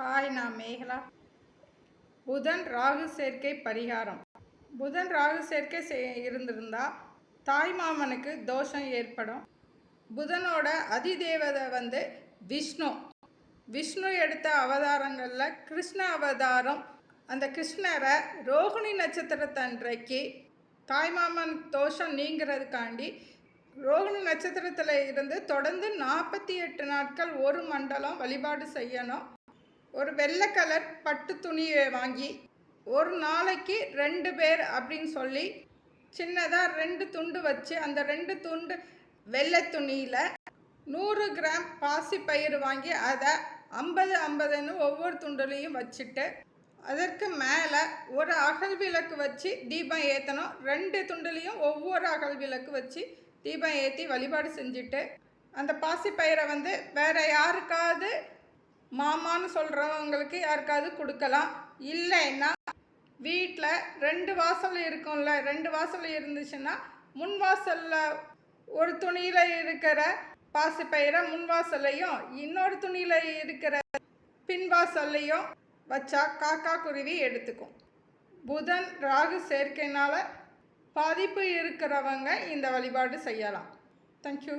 Hi நான் மேகலா. புதன் ராகு சேர்க்கை பரிகாரம். புதன் ராகு சேர்க்கை செய் இருந்திருந்தால் தாய் மாமனுக்கு தோஷம் ஏற்படும். புதனோட அதிதேவதை வந்து விஷ்ணு. விஷ்ணு எடுத்த அவதாரங்களில் கிருஷ்ண அவதாரம். அந்த கிருஷ்ணரை ரோகிணி நட்சத்திரத்தன்றைக்கு தாய்மாமன் தோஷம் நீங்கிறதுக்காண்டி ரோகிணி நட்சத்திரத்தில் இருந்து தொடர்ந்து நாற்பத்தி எட்டு நாட்கள் ஒரு மண்டலம் வழிபாடு செய்யணும். ஒரு வெள்ளை கலர் பட்டு துணியை வாங்கி ஒரு நாளைக்கு ரெண்டு பேர் அப்படின்னு சொல்லி சின்னதாக ரெண்டு துண்டு வச்சு அந்த ரெண்டு துண்டு வெள்ளை துணியில் நூறு கிராம் பாசிப்பயிறு வாங்கி அதை ஐம்பது ஐம்பதுன்னு ஒவ்வொரு துண்டுலையும் வச்சுட்டு அதற்கு மேலே ஒரு அகல் விளக்கு வச்சு தீபம் ஏற்றணும் ரெண்டு துண்டுலேயும் ஒவ்வொரு அகல் விளக்கு வச்சு தீபம் ஏற்றி வழிபாடு செஞ்சுட்டு அந்த பாசிப்பயிரை வந்து வேறு யாருக்காவது மாமான்னு சொல்கிறவங்களுக்கு யாருக்காவது கொடுக்கலாம். இல்லைன்னா வீட்டில் ரெண்டு வாசல் இருக்கும்ல ரெண்டு வாசல் இருந்துச்சுன்னா முன் வாசலில் ஒரு துணியில் இருக்கிற பாசிப்பயிரை முன் வாசல்லையும் இன்னொரு துணியில் இருக்கிற பின்வாசல்லையும் வச்சா காக்கா குருவி எடுத்துக்கும். புதன் ராகு சேர்க்கைனால பாதிப்பு இருக்கிறவங்க இந்த வழிபாடு செய்யலாம். தேங்க்யூ